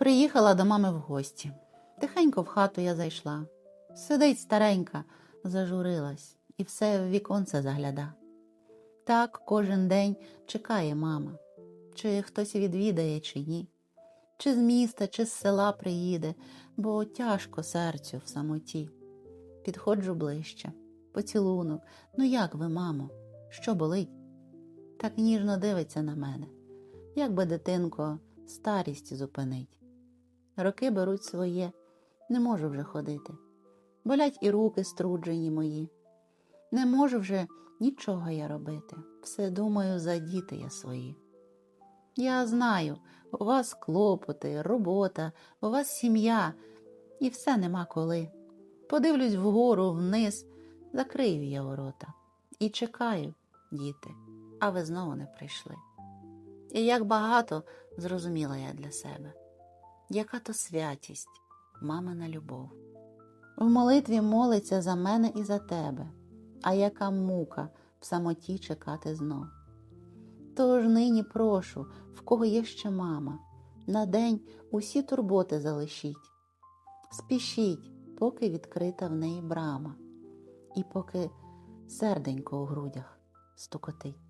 Приїхала до мами в гості. Тихенько в хату я зайшла. Сидить старенька, зажурилась і все в віконце загляда. Так кожен день чекає мама, чи хтось відвідає, чи ні, чи з міста, чи з села приїде, бо тяжко серцю в самоті. Підходжу ближче, поцілунок. Ну як ви, мамо, що болить? Так ніжно дивиться на мене, як би дитинко старість зупинить. Роки беруть своє, не можу вже ходити. Болять і руки струджені мої. Не можу вже нічого я робити. Все думаю за діти я свої. Я знаю, у вас клопоти, робота, у вас сім'я, і все нема коли. Подивлюсь вгору, вниз, закрию я ворота. І чекаю, діти, а ви знову не прийшли. І як багато зрозуміла я для себе, яка то святість, мамина любов. В молитві молиться за мене і за тебе, а яка мука в самоті чекати знов. Тож нині прошу, в кого є ще мама, на день усі турботи залишіть. Спішіть, поки відкрита в неї брама, і поки серденько у грудях стукотить.